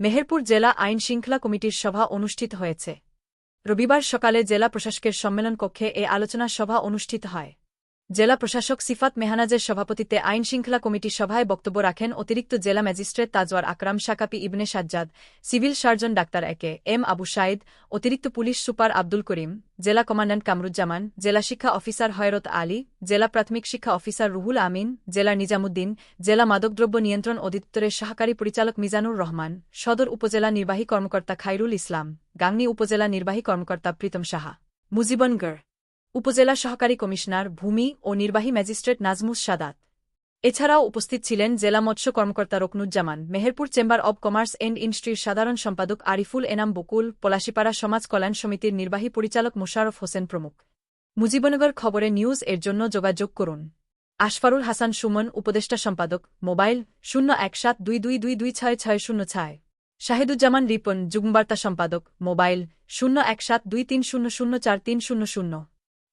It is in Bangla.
মেহেরপুর জেলা আইন শৃঙ্খলা কমিটির সভা অনুষ্ঠিত হয়েছে। রবিবার সকালে জেলা প্রশাসকের সম্মেলন কক্ষে এ আলোচনা সভা অনুষ্ঠিত হয়। জেলা প্রশাসক সিফাত মেহানাজের সভাপতিত্বে আইন শৃঙ্খলা কমিটির সভায় বক্তব্য রাখেন অতিরিক্ত জেলা magistrate Tajwar Akram, শাকাপি Ibne Sajjad, civil surgeon doctor A K M Abu Saeed অতিরিক্ত পুলিশ সুপার আব্দুল করিম, জেলা কমান্ড্যান্ট কামরুজ্জামান, জেলা শিক্ষা অফিসার হয়রত আলী, জেলা প্রাথমিক শিক্ষা অফিসার রুহুল আমিন, জেলা নিজামুদ্দিন, জেলা মাদকদ্রব্য নিয়ন্ত্রণ অধিদপ্তরের সহকারী পরিচালক মিজানুর রহমান, সদর উপজেলা নির্বাহী কর্মকর্তা খাইরুল ইসলাম, গাংনী উপজেলা নির্বাহী কর্মকর্তা প্রীতম সাহা। মুজিবনগড় উপজেলা সহকারী কমিশনার, ভূমি ও নির্বাহী ম্যাজিস্ট্রেট নাজমুস সাদাত। এছাড়াও উপস্থিত ছিলেন জেলা মৎস্য কর্মকর্তা Roknuzzaman, Meherpur chamber of commerce and ইন্ডাস্ট্রির সাধারণ সম্পাদক আরিফুল এনাম বকুল, পলাশিপাড়া সমাজ কল্যাণ সমিতির নির্বাহী পরিচালক মোশারফ হোসেন প্রমুখ। মুজিবনগর খবরে নিউজ এর জন্য যোগাযোগ করুন। আশফারুল হাসান সুমন, উপদেষ্টা সম্পাদক, মোবাইল শূন্য এক সাত দুই দুই দুই দুই ছয় ছয় শূন্য ছয়। শাহিদুজ্জামান রিপন, যুগ্মবার্তা সম্পাদক, মোবাইল শূন্য এক সাত দুই তিন শূন্য শূন্য চার তিন শূন্য শূন্য।